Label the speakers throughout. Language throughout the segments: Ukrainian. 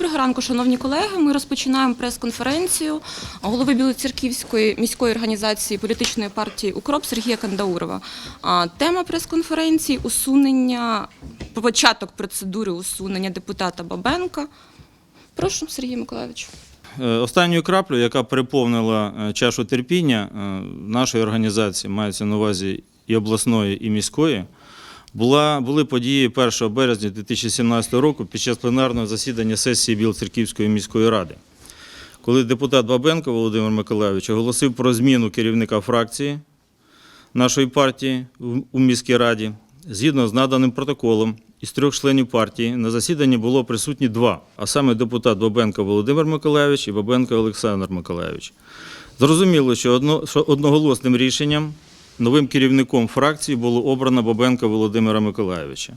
Speaker 1: Доброго ранку, шановні колеги. Ми розпочинаємо прес-конференцію голови Білоцерківської міської організації політичної партії Укроп Сергія Кандаурова. Тема прес-конференції усунення початок процедури усунення депутата Бабенка. Прошу, Сергій Миколаївич.
Speaker 2: Е, Останньою краплею, яка переповнила е, чашу терпіння е, нашої організації, мається на увазі і обласної, і міської, була, були події 1 березня 2017 року під час пленарного засідання сесії Білоцерківської міської ради, коли депутат Бабенко Володимир Миколайович оголосив про зміну керівника фракції нашої партії у міській раді. Згідно з наданим протоколом, із трьох членів партії на засіданні було присутні два, а саме депутат Бабенко Володимир Миколайович і Бабенко Олександр Миколайович. Зрозуміло, що одноголосним рішенням новим керівником фракції було обрано Бабенка Володимира Миколайовича.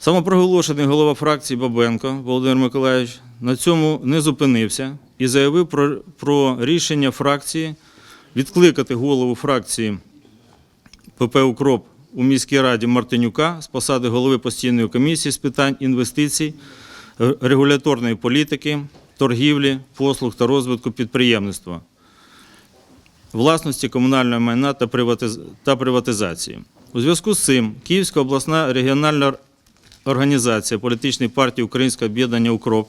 Speaker 2: Самопроголошений голова фракції Бабенко Володимир Миколайович на цьому не зупинився і заявив про, про рішення фракції відкликати голову фракції ПП «Укроп» у міській раді Мартинюка з посади голови постійної комісії з питань інвестицій, регуляторної політики, торгівлі, послуг та розвитку підприємництва, власності комунального майна та приватизації. У зв'язку з цим Київська обласна регіональна організація політичної партії Українське об'єднання «Укроп»,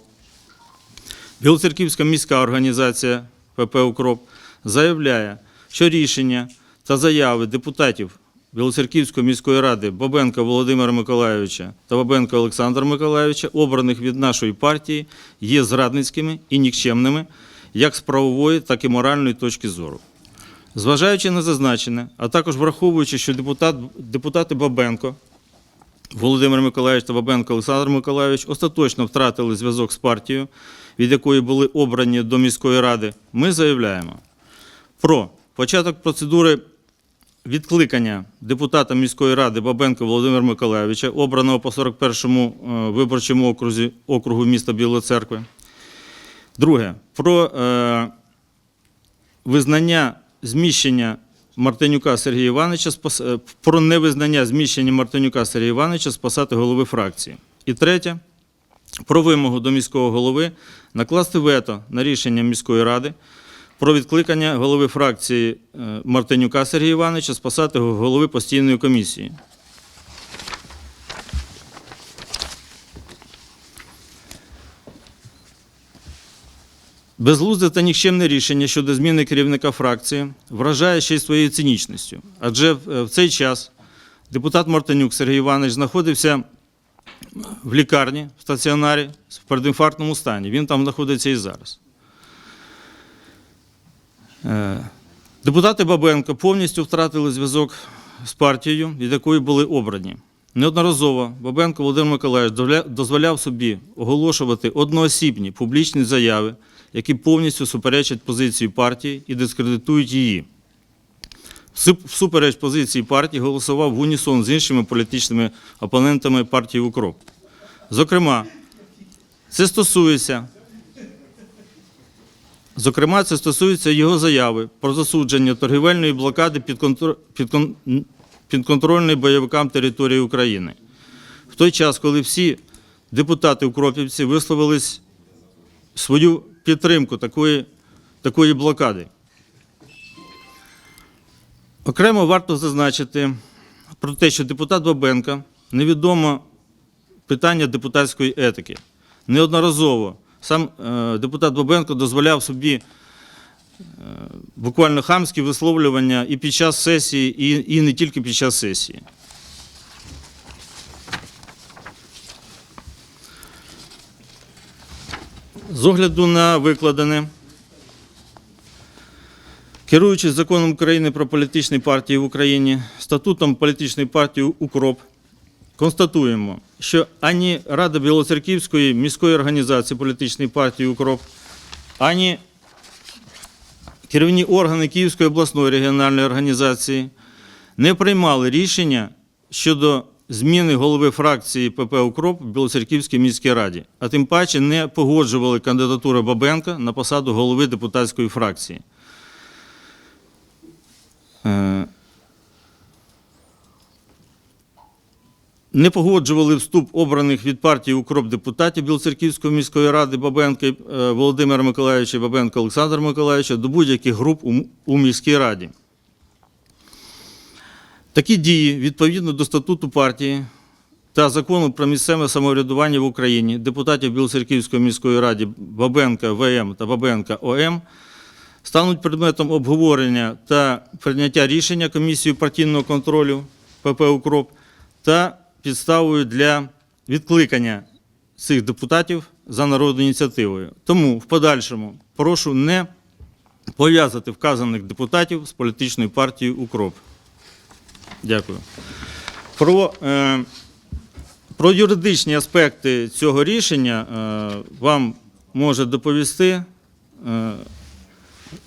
Speaker 2: Білоцерківська міська організація ПП «Укроп» заявляє, що рішення та заяви депутатів Білоцерківської міської ради Бабенка Володимира Миколайовича та Бабенка Олександра Миколайовича, обраних від нашої партії, є зрадницькими і нікчемними як з правової, так і моральної точки зору. Зважаючи на зазначене, а також враховуючи, що депутат, депутати Бабенко Володимир Миколаївич та Бабенко Олександр Миколаївич остаточно втратили зв'язок з партією, від якої були обрані до міської ради, ми заявляємо про початок процедури відкликання депутата міської ради Бабенко Володимира Миколаївича, обраного по 41-му е, виборчому окрузі, округу міста Білої Церкви. Друге, про е, визнання зміщення Мартинюка Сергія Івановича е, про невизнання зміщення Мартинюка Сергія Івановича з посади голови фракції. І третє, про вимогу до міського голови накласти вето на рішення міської ради про відкликання голови фракції е, Мартинюка Сергія Івановича з посади голови постійної комісії. Безглузде та нікчемне рішення щодо зміни керівника фракції вражає ще й своєю цинічністю. Адже в е, цей час депутат Мартинюк Сергій Іванович знаходився в лікарні, в стаціонарі, в передінфарктному стані. Він там знаходиться і зараз. Е, Депутати Бабенко повністю втратили зв'язок з партією, від якої були обрані. Неодноразово Бабенко Володимир Миколаївич дозволяв собі оголошувати одноосібні публічні заяви, які повністю суперечать позиції партії і дискредитують її. Всупереч позиції партії голосував в унісон з іншими політичними опонентами партії «Укроп». Зокрема, це стосується Зокрема, це стосується його заяви про засудження торгівельної блокади підконтрольної бойовикам території України. В той час, коли всі депутати Укропівці висловились свою підтримку такої, такої блокади. Окремо варто зазначити про те, що депутат Бабенко невідомо питання депутатської етики. Неодноразово сам е, депутат Бабенко дозволяв собі е, буквально хамські висловлювання і під час сесії, і не тільки під час сесії. З огляду на викладене, керуючись законом України про політичні партії в Україні, статутом політичної партії УКРОП, констатуємо, що ані Рада Білоцерківської міської організації політичної партії УКРОП, ані керівні органи Київської обласної регіональної організації не приймали рішення щодо зміни голови фракції ПП «Укроп» в Білоцерківській міській раді, а тим паче не погоджували кандидатуру Бабенка на посаду голови депутатської фракції. Е, не погоджували вступ обраних від партії укроп депутатів Білоцерківської міської ради Бабенка е, Володимира Миколаївича і Бабенка Олександра Миколаївича до будь-яких груп у міській раді. Такі дії відповідно до статуту партії та закону про місцеве самоврядування в Україні депутатів Білоцерківської міської ради Бабенка ВМ та Бабенка ОМ стануть предметом обговорення та прийняття рішення комісією партійного контролю ПП «Укроп» та підставою для відкликання цих депутатів за народною ініціативою. Тому в подальшому прошу не пов'язати вказаних депутатів з політичною партією «Укроп». Дякую. Про, е, про юридичні аспекти цього рішення е, вам може доповісти е,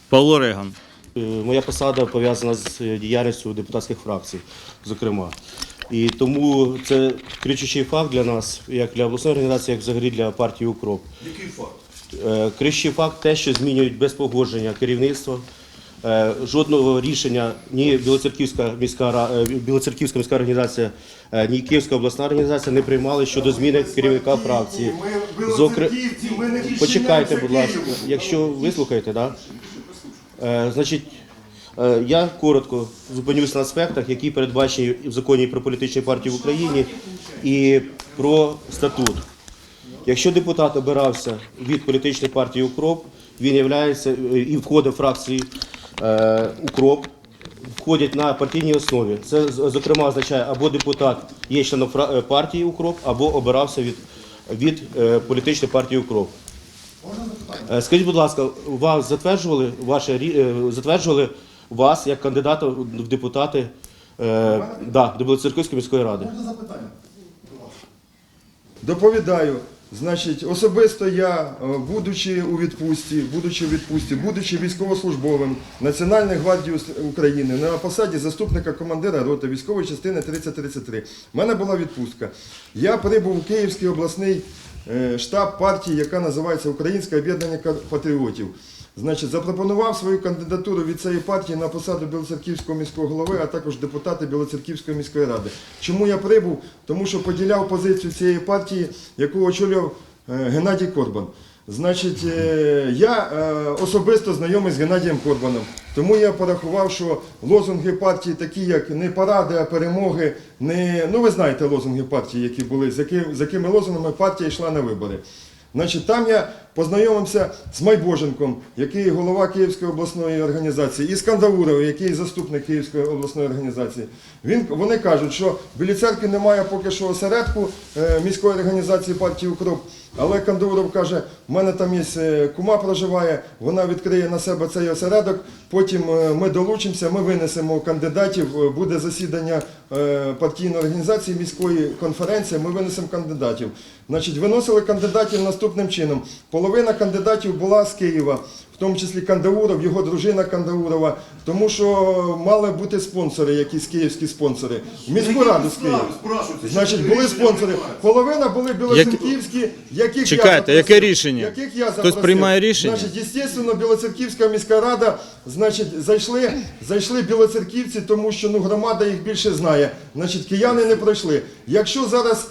Speaker 2: Павло Реган.
Speaker 3: Е, Моя посада пов'язана з е, діяльністю депутатських фракцій, зокрема. І тому це кричущий факт для нас, як для обласної організації, як взагалі для партії Укроп.
Speaker 4: Який факт?
Speaker 3: Е, Кричущий факт те, що змінюють без погодження керівництва. Е, Жодного рішення ні Білоцерківська міська е, Білоцерківська міська організація, е, ні Київська обласна організація не приймали щодо зміни керівника фракції.
Speaker 4: Не
Speaker 3: Почекайте, будь ласка. Якщо вислухаєте, да? Значить, я коротко зупинюся на аспектах, які передбачені в законі про політичні партії в Україні і про статут. Якщо депутат обирався від політичної партії Укроп, він є і входить в фракції Укроп, входять на партійній основі. Це зокрема означає, або депутат є членом е, партії Укроп, або обирався від, від е, політичної партії Укроп. Е, Скажіть, будь ласка, вас затверджували ваше е, затверджували вас як кандидата в депутати е, да, Білоцерківської міської ради?
Speaker 4: Можна запитання?
Speaker 5: Доповідаю. Значить, особисто я, е, будучи у відпустці, будучи у відпустці, будучи військовослужбовим Національної гвардії України на посаді заступника командира роти військової частини 3033, в мене була відпустка. Я прибув у Київський обласний е, штаб партії, яка називається Українське об'єднання патріотів. Значить, запропонував свою кандидатуру від цієї партії на посаду Білоцерківського міського голови, а також депутата Білоцерківської міської ради. Чому я прибув? Тому що поділяв позицію цієї партії, яку очолював е, Геннадій Корбан. Значить, е, я е, особисто знайомий з Геннадієм Корбаном. Тому я порахував, що лозунги партії, такі як не паради, а перемоги, не ну ви знаєте лозунги партії, які були, з якими, лозунгами партія йшла на вибори. Значить, там я познайомився з Майбоженком, який голова Київської обласної організації, і з Кандауровим, який заступник Київської обласної організації. Він, вони кажуть, що в Білій церкві немає поки що осередку е, міської організації партії Укроп. Але Кандуров каже, в мене там є е, кума проживає, вона відкриє на себе цей осередок, потім е, ми долучимося, ми винесемо кандидатів, е, буде засідання партійної організації міської конференції, ми винесемо кандидатів. Значить, виносили кандидатів наступним чином. Половина кандидатів була з Києва, тому числі Кандауров, його дружина Кандаурова, тому що мали бути спонсори, якісь київські спонсори. В Міську раду з Києва. Значить, були спонсори. Половина були білоцерківські, яких
Speaker 2: Чекайте,
Speaker 5: я запросив.
Speaker 2: яке рішення?
Speaker 5: Яких я
Speaker 2: Хтось
Speaker 5: запросив.
Speaker 2: приймає рішення?
Speaker 5: Значить, естественно, Білоцерківська міська рада, значить, зайшли, зайшли білоцерківці, тому що ну, громада їх більше знає. Значить, кияни не пройшли. Якщо зараз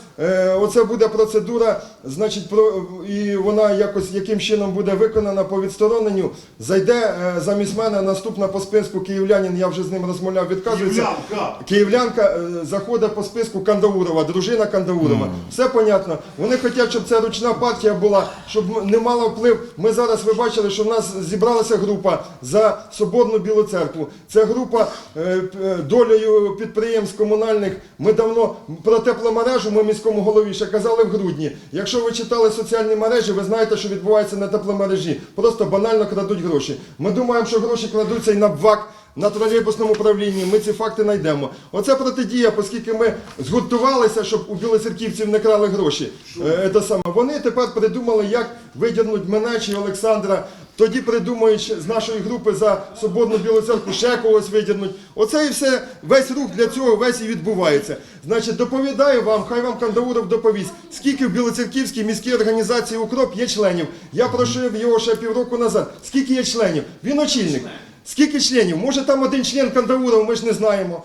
Speaker 5: оце буде процедура, значить, про, і вона якось яким чином буде виконана по відстороненню, зайде е, замість мене наступна по списку київлянин, я вже з ним розмовляв, відказується.
Speaker 4: Київлянка.
Speaker 5: Київлянка е, заходить по списку Кандаурова, дружина Кандаурова. Все понятно. Вони хочуть, щоб це ручна партія була, щоб не мала вплив. Ми зараз ви бачили, що в нас зібралася група за Соборну Білу церкву. Це група е, е, долею підприємств комунальних. Ми давно про тепломережу ми міському голові ще казали в грудні. Якщо ви читали соціальні мережі, ви знаєте, що відбувається на тепломережі. Просто банально крадуть гроші. Ми думаємо, що гроші кладуться і на БВАК. На тролейбусному управлінні ми ці факти знайдемо. Оце протидія, оскільки ми згуртувалися, щоб у білоцерківців не крали гроші. Е, це саме. Вони тепер придумали, як видягнуть мене чи Олександра. Тоді придумають з нашої групи за Соборну Білу церкву ще когось видягнуть. Оце і все, весь рух для цього весь і відбувається. Значить, доповідаю вам, хай вам Кандауров доповість, скільки в Білоцерківській міській організації Укроп є членів. Я просив його ще півроку назад. Скільки є членів? Він очільник. Скільки членів? Може там один член Кандауров, ми ж не знаємо.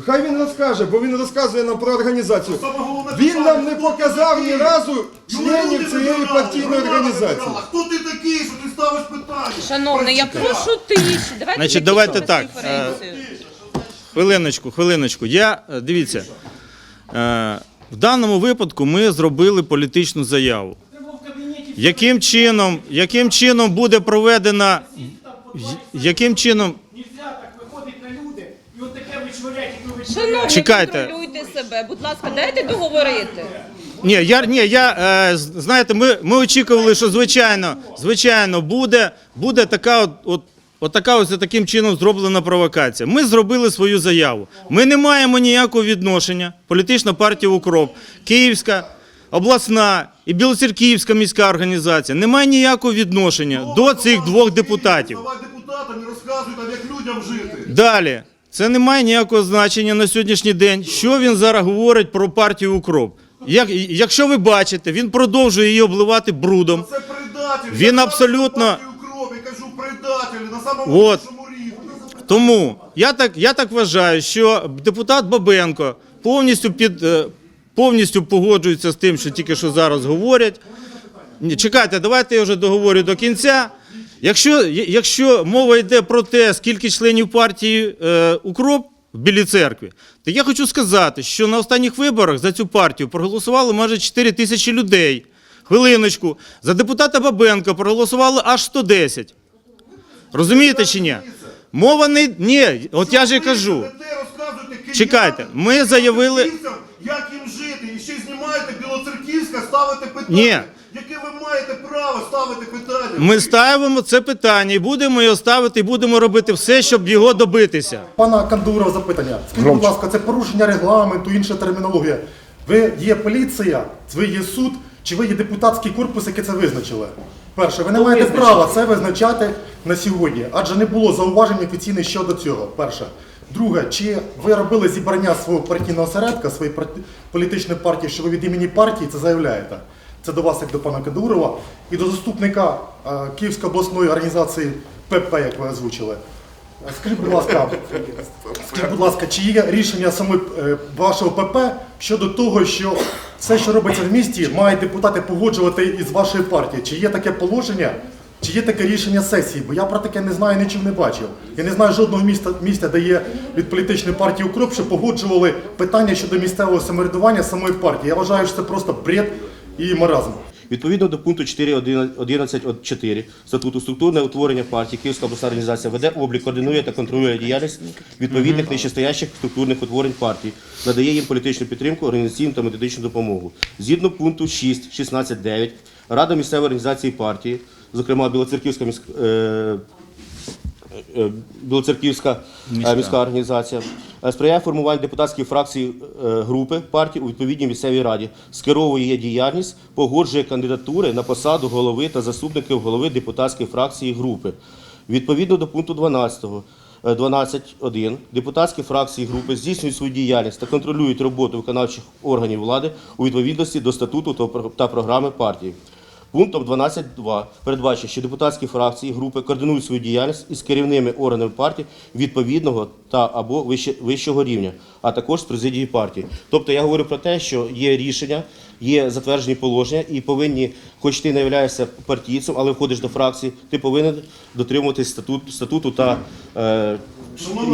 Speaker 5: Хай він розкаже, бо він розказує нам про організацію. Він нам не показав ні разу членів цієї партійної організації.
Speaker 4: Хто ти такий, що ти ставиш питання?
Speaker 1: Шановний, я прошу тиші. Давайте
Speaker 2: Значить, давайте так. Хвилиночку, хвилиночку. Я е, дивіться. Е, в даному випадку ми зробили політичну заяву. Яким чином, яким чином буде проведена. Яким чином.
Speaker 6: Нельзя так виходить на люди і от таке вичворять, і ви
Speaker 1: Шановні,
Speaker 2: Чекайте.
Speaker 1: контролюйте себе. Будь ласка, дайте договорити.
Speaker 2: Ні, я, ні, я е, з- знаєте, ми, ми очікували, що звичайно, звичайно, буде, буде така от, от, от така ось таким чином зроблена провокація. Ми зробили свою заяву. Ми не маємо ніякого відношення. Політична партія Укроп, Київська, обласна і Білоцерківська міська організація не має ніякого відношення до цих двох депутатів.
Speaker 4: Ставай депутатам і розказуй там, як людям жити.
Speaker 2: Далі. Це не має ніякого значення на сьогоднішній день. Що він зараз говорить про партію Укроп? Як, якщо ви бачите, він продовжує її обливати брудом.
Speaker 4: Це предатель.
Speaker 2: Він абсолютно-
Speaker 4: кров, я кажу предателі на самому
Speaker 2: От. Тому я так, я так вважаю, що депутат Бабенко повністю під е, повністю погоджується з тим, що тільки що зараз говорять. Чекайте, давайте я вже договорю до кінця. Якщо, якщо мова йде про те, скільки членів партії е, Укроп в Білій церкві, то я хочу сказати, що на останніх виборах за цю партію проголосували майже 4 тисячі людей. Хвилиночку, за депутата Бабенка проголосували аж 110. Розумієте чи ні? Мова не. Ні, от я ж і кажу. Чекайте, ми заявили-
Speaker 4: Як їм жити? І ще знімаєте Білоцерківська, ставите питання.
Speaker 2: Ні.
Speaker 4: Ставити питання?
Speaker 2: Ми ставимо це питання і будемо його ставити, і будемо робити все, щоб його добитися.
Speaker 7: Пана Кандурова запитання. Скажіть, будь ласка, це порушення регламенту, інша термінологія. Ви є поліція, ви є суд, чи ви є депутатський корпус, який це визначили? Перше, ви не маєте права це визначати на сьогодні, адже не було зауважень офіційних щодо цього. Перше. Друге, чи ви робили зібрання свого партійного осередка, своєї політичної партії, що ви від імені партії це заявляєте? Це до вас, як до пана Кадурова, і до заступника е, Київської обласної організації ПП, як ви озвучили. Скажіть, будь ласка, скажіть, будь ласка, чи є рішення саме е, вашого ПП щодо того, що все, що робиться в місті, мають депутати погоджувати із вашої партії? Чи є таке положення, чи є таке рішення сесії? Бо я про таке не знаю, нічим не бачив. Я не знаю жодного міста, місця, де є від політичної партії Укроп, що погоджували питання щодо місцевого самоврядування самої партії. Я вважаю, що це просто бред і маразм.
Speaker 3: Відповідно до пункту 4.11.4 статуту структурне утворення партії Київська обласна організація веде облік, координує та контролює діяльність відповідних нижчестоящих структурних утворень партій, надає їм політичну підтримку, організаційну та методичну допомогу. Згідно пункту 6.16.9 Рада місцевої організації партії, зокрема Білоцерківська міська. Е, е, Білоцерківська міська. міська організація е, сприяє формуванню депутатської фракції е, групи партії у відповідній місцевій раді, скеровує її діяльність, погоджує кандидатури на посаду голови та заступників голови депутатської фракції групи. Відповідно до пункту 12 е, 12.1 депутатські фракції групи здійснюють свою діяльність та контролюють роботу виконавчих органів влади у відповідності до статуту та програми партії. Пунктом 12.2 передбачено, що депутатські фракції групи координують свою діяльність із керівними органами партії відповідного та або вищого рівня, а також з президії партії. Тобто я говорю про те, що є рішення, є затверджені положення і повинні, хоч ти не являєшся партійцем, але входиш до фракції, ти повинен дотримуватись статут, статуту та е,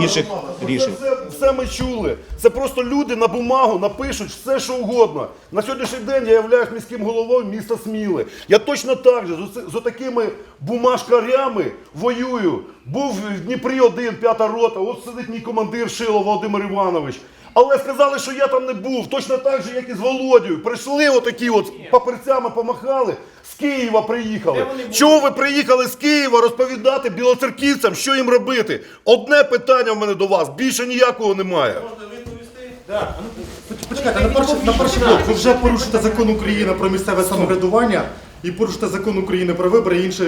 Speaker 3: інших рішень.
Speaker 4: Це все, все ми чули. Це просто люди на бумагу напишуть все, що угодно. На сьогоднішній день я являюсь міським головою міста Сміли. Я точно так же з, з такими бумажкарями воюю. Був в Дніпрі один, п'ята рота, от сидить мій командир Шило Володимир Іванович. Але сказали, що я там не був, точно так же, як і з Володією. Прийшли отакі от з папірцями помахали, з Києва приїхали. Чого ви приїхали з Києва розповідати білоцерківцям, що їм робити? Одне питання в мене до вас, більше ніякого немає.
Speaker 7: Почекайте, на перший, на перший блок ви вже порушите закон України про місцеве самоврядування і порушите закон України про вибори і інші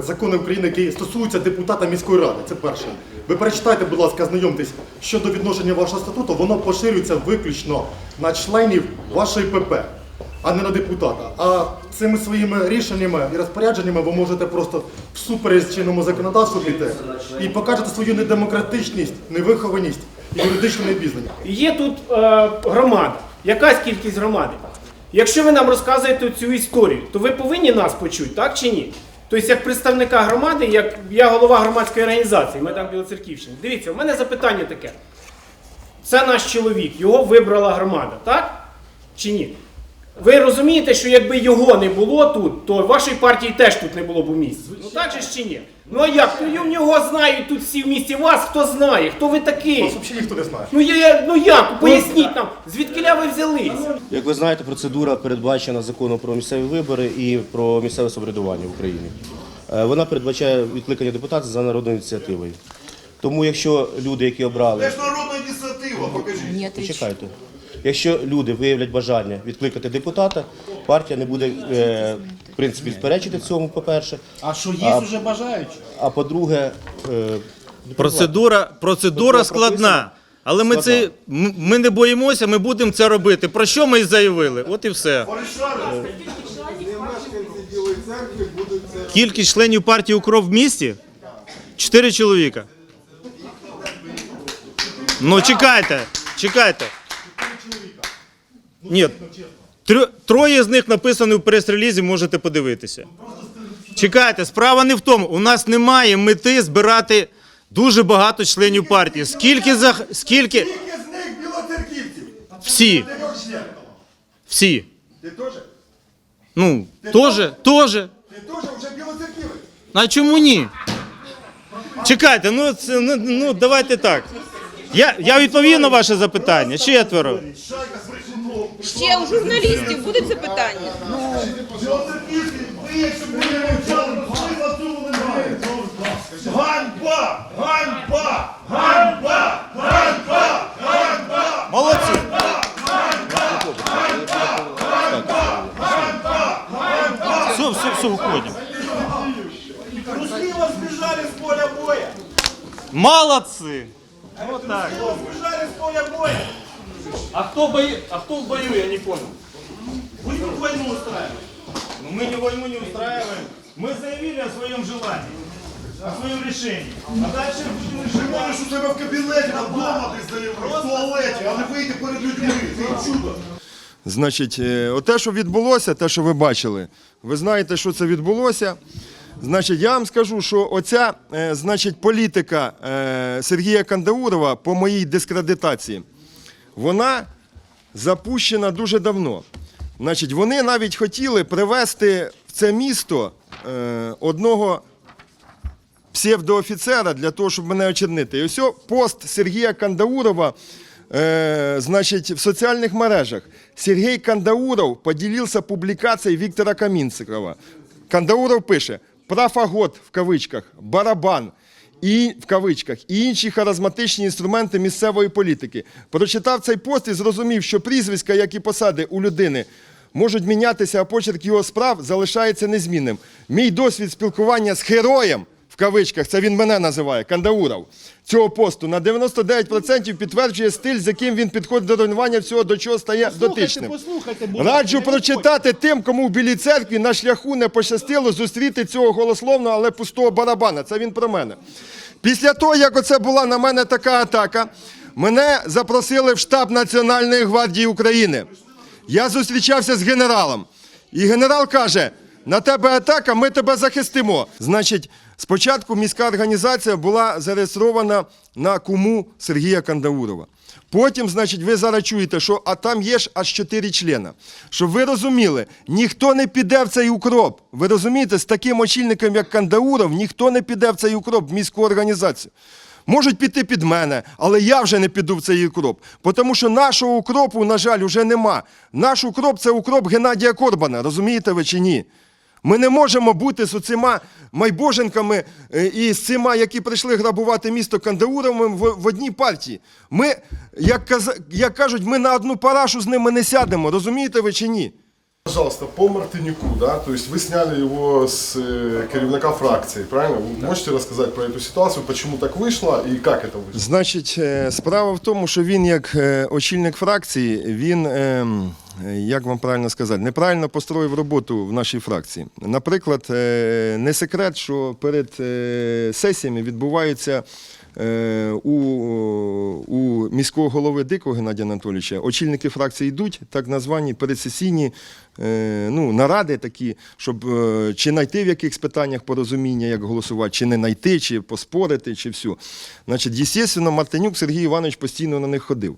Speaker 7: закони України, які стосуються депутата міської ради. Це перше. Ви перечитайте, будь ласка, знайомтесь щодо відношення вашого статуту, воно поширюється виключно на членів вашої ПП, а не на депутата. А цими своїми рішеннями і розпорядженнями ви можете просто всупереч чинному законодавству піти і покажете свою недемократичність, невихованість і юридично не.
Speaker 6: Є тут е, громада, якась кількість громади. Якщо ви нам розказуєте цю історію, то ви повинні нас почути, так чи ні? Тобто, як представника громади, як я голова громадської організації, Майдан Білоцерківщини. Дивіться, у мене запитання таке. Це наш чоловік, його вибрала громада, так? Чи ні? Ви розумієте, що якби його не було тут, то вашої партії теж тут не було б у місті. Ну так же ж чи ні? Ну а як? Ну його знають тут всі в місті. Вас хто знає? Хто ви такий?
Speaker 7: Вас взагалі ніхто не знає.
Speaker 6: Ну я, ну як? Поясніть нам, звідкиля ви взялись?
Speaker 3: Як ви знаєте, процедура передбачена законом про місцеві вибори і про місцеве самоврядування в Україні. Е, Вона передбачає відкликання депутатів за народною ініціативою. Тому якщо люди, які обрали,
Speaker 4: Це ж народна ініціатива, покажіть.
Speaker 3: почекайте, якщо люди виявлять бажання відкликати депутата, партія не буде е, в принципі сперечити цьому, по-перше.
Speaker 6: А що є вже бажаючі?
Speaker 3: А по-друге, е,
Speaker 2: Процедура, процедура складна. Але ми, це, ми не боїмося, ми будемо це робити. Про що ми і заявили? От і все. Кількість членів партії «Укроп» в місті? Чотири чоловіка. Ну, чекайте, чекайте. Ні, трьо- троє з них написані в прес-релізі, можете подивитися. Чекайте, справа не в тому. У нас немає мети збирати дуже багато членів партії. Скільки за скільки?
Speaker 5: Скільки з них білоцерківців?
Speaker 2: Всі.
Speaker 5: Трьох.
Speaker 2: Всі.
Speaker 5: Ти теж?
Speaker 2: Ну, теж, теж.
Speaker 5: Ти теж вже білоцерківець?
Speaker 2: А чому ні? Чекайте, ну це ну, ну давайте так. Я, я відповів на ваше запитання. Четверо.
Speaker 1: Ще у журналістів буде це питання.
Speaker 4: Білоцерківський, ви якщо б ви не мовчали, то смисла в цьому немає. Ганьба! Ганьба! Ганьба! Ганьба! Ганьба!
Speaker 2: Молодці. Все, все, все, уходим.
Speaker 4: Трусливо сбежали с поля боя!
Speaker 2: Молодці. Вот так.
Speaker 4: Сбежали с поля боя!
Speaker 2: А хто бої... а хто в бою, я не понял.
Speaker 4: Вы тут войну устраиваете!
Speaker 2: Ну, мы не войну не устраиваем. Мы заявили о своем желании, о своем решении. А дальше будем
Speaker 4: Ти
Speaker 2: решать.
Speaker 4: можеш у себе в кабінеті, на вдома ти заявив, в туалеті, а не вийти перед людьми. Це чудо.
Speaker 5: Значить, е, оте, що відбулося, те, що ви бачили, ви знаєте, що це відбулося. Значить, я вам скажу, що оця е, значить, політика е, Сергія Кандаурова по моїй дискредитації, вона запущена дуже давно. Значить, вони навіть хотіли привезти в це місто е, одного псевдоофіцера для того, щоб мене очернити. І ось пост Сергія Кандаурова э, значит, в социальных мережах. Сергей Кандауров поделился публикацией Виктора Каминцикова. Кандауров пише «Профагот» в кавичках, «барабан» і в кавичках і інші харазматичні інструменти місцевої політики. Прочитав цей пост і зрозумів, що прізвиська, як і посади у людини можуть мінятися, а почерк його справ залишається незмінним. Мій досвід спілкування з героєм в кавичках, це він мене називає, Кандауров, цього посту на 99% підтверджує стиль, з яким він підходить до руйнування всього, до чого стає дотичним. Раджу прочитати тим, кому в Білій церкві на шляху не пощастило зустріти цього голословного, але пустого барабана. Це він про мене. Після того, як оце була на мене така атака, мене запросили в штаб Національної гвардії України. Я зустрічався з генералом. І генерал каже: на тебе атака, ми тебе захистимо. Значить, спочатку міська організація була зареєстрована на куму Сергія Кандаурова. Потім, значить, ви зараз чуєте, що а там є ж аж чотири члена. Щоб ви розуміли, ніхто не піде в цей укроп. Ви розумієте, з таким очільником, як Кандауров, ніхто не піде в цей укроп, в міську організацію. Можуть піти під мене, але я вже не піду в цей укроп. Тому що нашого укропу, на жаль, вже нема. Наш укроп це укроп Геннадія Корбана, розумієте ви чи ні? Ми не можемо бути з оцима майбоженками е, і з цими, які прийшли грабувати місто Кандауровим в, одній партії. Ми, як кажуть, ми на одну парашу з ними не сядемо, розумієте ви чи ні?
Speaker 8: Пожалуйста, по Мартынюку, да, то есть вы сняли его с э, керівника фракции, правильно? Вы можете рассказать про эту ситуацию, почему так вышло и как это вышло?
Speaker 5: Значить, е, справа в тому, що він, як е, очільник фракції, він, ем, е, як вам правильно сказати, неправильно построїв роботу в нашій фракції. Наприклад, е, не секрет, що перед е, сесіями відбуваються е, у, у міського голови Дикого Геннадія Анатолійовича очільники фракції йдуть, так названі передсесійні е, ну, наради такі, щоб е, чи знайти в якихось питаннях порозуміння, як голосувати, чи не знайти, чи поспорити, чи все. Значить, звісно, Мартинюк Сергій Іванович постійно на них ходив.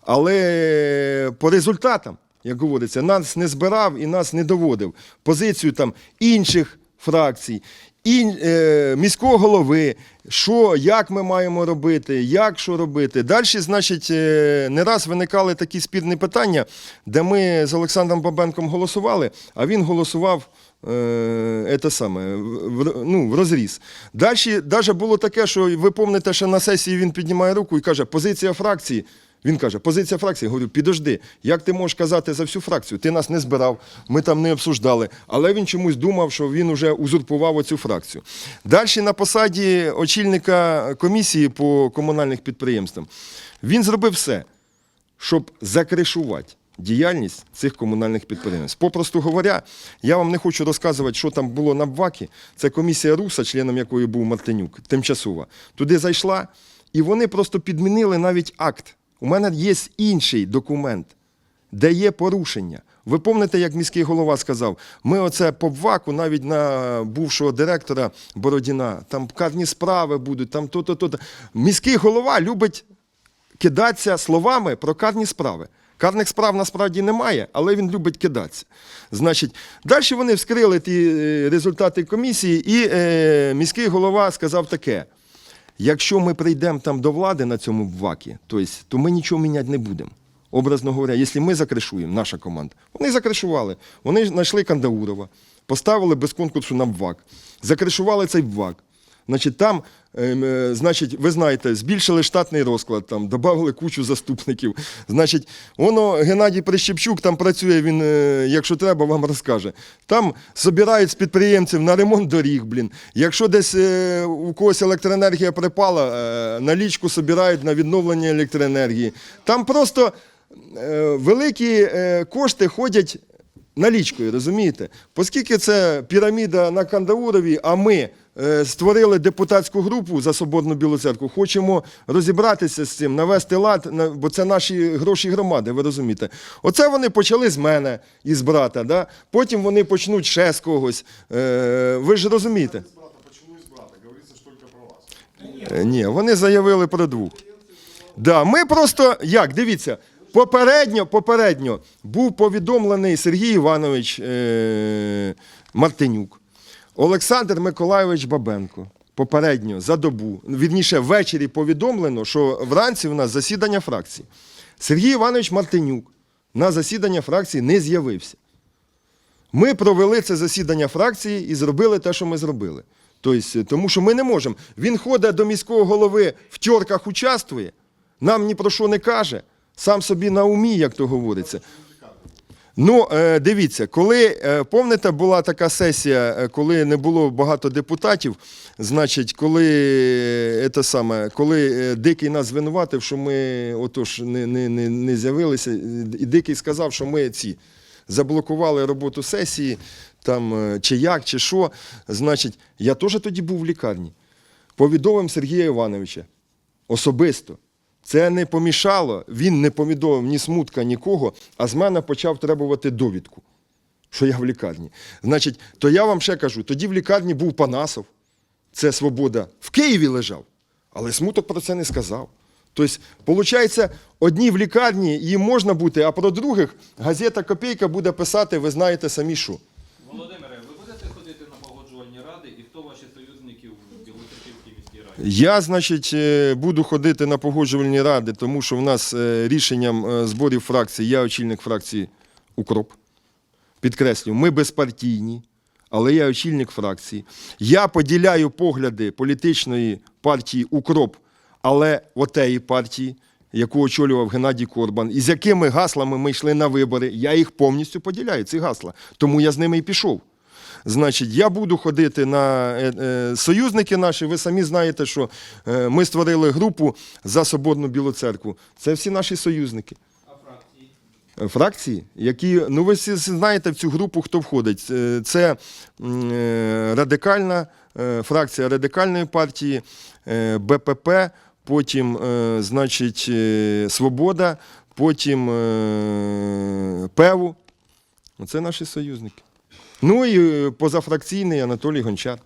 Speaker 5: Але по результатам, як говориться, нас не збирав і нас не доводив позицію там інших фракцій, ін, е, міського голови, що, як ми маємо робити, як що робити. Далі, значить, е, не раз виникали такі спірні питання, де ми з Олександром Бабенком голосували, а він голосував. е, саме в- ну, в розріз. Далі навіть було таке, що ви пам'ятаєте, що на сесії він піднімає руку і каже, позиція фракції. Він каже, позиція фракції. Я говорю, підожди, як ти можеш казати за всю фракцію? Ти нас не збирав, ми там не обсуждали. Але він чомусь думав, що він вже узурпував оцю фракцію. Далі на посаді очільника комісії по комунальних підприємствам він зробив все, щоб закришувати діяльність цих комунальних підприємств. Попросту говоря, я вам не хочу розказувати, що там було на БВАКі. Це комісія РУСа, членом якої був Мартинюк, тимчасова. Туди зайшла, і вони просто підмінили навіть акт. У мене є інший документ, де є порушення. Ви пам'ятаєте, як міський голова сказав, ми оце по БВАКу, навіть на бувшого директора Бородіна, там карні справи будуть, там то-то, то-то. Міський голова любить кидатися словами про карні справи. Карних справ насправді немає, але він любить кидатися. Значить, далі вони вскрили ті е, результати комісії, і е, міський голова сказав таке: якщо ми прийдемо там до влади на цьому ВАКі, то, то ми нічого міняти не будемо. Образно говоря, якщо ми закришуємо, наша команда, вони закришували. Вони знайшли Кандаурова, поставили без конкурсу на ВАК, закришували цей ВАК. Значить, там, ем, е, значить, ви знаєте, збільшили штатний розклад, там, додали кучу заступників. Значить, воно Геннадій Прищепчук там працює, він, е, якщо треба, вам розкаже. Там збирають з підприємців на ремонт доріг, блін. Якщо десь е, у когось електроенергія припала, налічку збирають на відновлення електроенергії. Там просто великі кошти ходять налічкою, розумієте? Оскільки це піраміда на Кандаурові, а ми створили депутатську групу за Свободну Білу церкву, хочемо розібратися з цим, навести лад, бо це наші гроші громади, ви розумієте. Оце вони почали з мене і з брата, да? потім вони почнуть ще з когось. Е, ви ж розумієте? Е, Ні, вони заявили про двох. Да, ми просто, як, дивіться, попередньо, попередньо був повідомлений Сергій Іванович е- Мартинюк, Олександр Миколайович Бабенко. Попередньо за добу, вірніше, ввечері повідомлено, що вранці у нас засідання фракції. Сергій Іванович Мартинюк на засідання фракції не з'явився. Ми провели це засідання фракції і зробили те, що ми зробили. Тобто, тому що ми не можемо. Він ходить до міського голови, в тьорках участвує, нам ні про що не каже, сам собі на умі, як то говориться. Ну, е, дивіться, коли е, пам'ятаєте, була така сесія, е, коли не було багато депутатів, значить, коли це саме, коли Дикий нас звинуватив, що ми отож не, не, не, не з'явилися, і Дикий сказав, що ми ці заблокували роботу сесії, там чи як, чи що. Значить, я теж тоді був в лікарні. Повідомив Сергія Івановича особисто. Це не помішало, він не повідомив ні смутка, нікого, а з мене почав требувати довідку, що я в лікарні. Значить, то я вам ще кажу, тоді в лікарні був Панасов, це свобода, в Києві лежав, але смуток про це не сказав. Тобто, виходить, одні в лікарні їм можна бути, а про других газета Копійка буде писати, ви знаєте самі що.
Speaker 9: Володимире, ви будете ходити на погоджувальні ради і хто ваші союзники в Білоцерківській міській раді?
Speaker 5: Я, значить, е, буду ходити на погоджувальні ради, тому що в нас е, рішенням е, зборів фракції, я очільник фракції Укроп. Підкреслюю, ми безпартійні, але я очільник фракції. Я поділяю погляди політичної партії Укроп, але отеї партії, яку очолював Геннадій Корбан, і з якими гаслами ми йшли на вибори, я їх повністю поділяю, ці гасла. Тому я з ними і пішов. Значить, я буду ходити на е, е, союзники наші. Ви самі знаєте, що е, ми створили групу за Соборну Білу церкву. Це всі наші союзники.
Speaker 9: Фракції?
Speaker 5: Які, ну ви всі знаєте в цю групу, хто входить. Це радикальна фракція радикальної партії, БПП, потім, значить, Свобода, потім ПЕВУ. Оце наші союзники. Ну і е, позафракційний Анатолій Гончар.